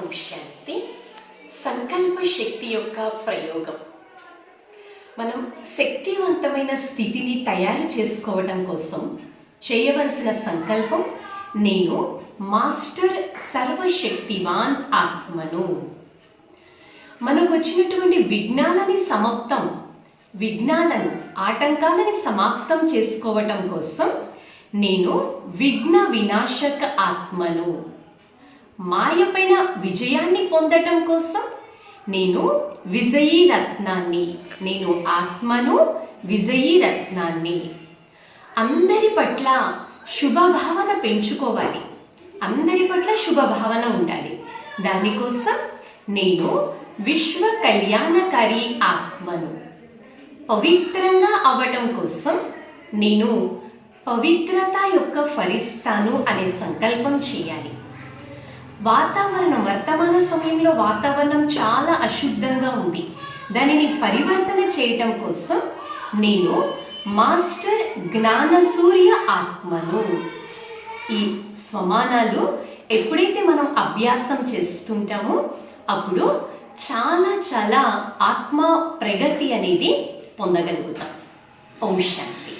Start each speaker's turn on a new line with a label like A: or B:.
A: ఓం శాంతి సంకల్ప శక్తి యొక్క ప్రయోగం. మనం శక్తివంతమైన స్థితిని తయారు చేసుకోవటం కోసం చేయవలసిన సంకల్పం నేను మాస్టర్ సర్వశక్తివాన్ ఆత్మను. మనకు వచ్చినటువంటి విఘ్నాలని సమాప్తం విఘ్నాలను ఆటంకాలని సమాప్తం చేసుకోవటం కోసం నేను విఘ్న వినాశక ఆత్మను. మాయపైన విజయాన్ని పొందటం కోసం నేను విజయీ రత్నాన్ని నేను ఆత్మను విజయీ రత్నాన్ని అందరి పట్ల శుభభావన పెంచుకోవాలి. అందరి పట్ల శుభభావన ఉండాలి. దానికోసం నేను విశ్వ కళ్యాణకారి ఆత్మను పవిత్రంగా అవటం కోసం నేను పవిత్రత యొక్క ఫలిస్తాను అనే సంకల్పం చేయాలి. వాతావరణం వర్తమాన సమయంలో వాతావరణం చాలా అశుద్ధంగా ఉంది. దానిని పరివర్తన చేయటం కోసం నేను మాస్టర్ జ్ఞాన సూర్య ఆత్మను. ఈ స్వమానాలు ఎప్పుడైతే మనం అభ్యాసం చేస్తుంటామో అప్పుడు చాలా చాలా ఆత్మ ప్రగతి అనేది పొందగలుగుతాం. ఓం శాంతి.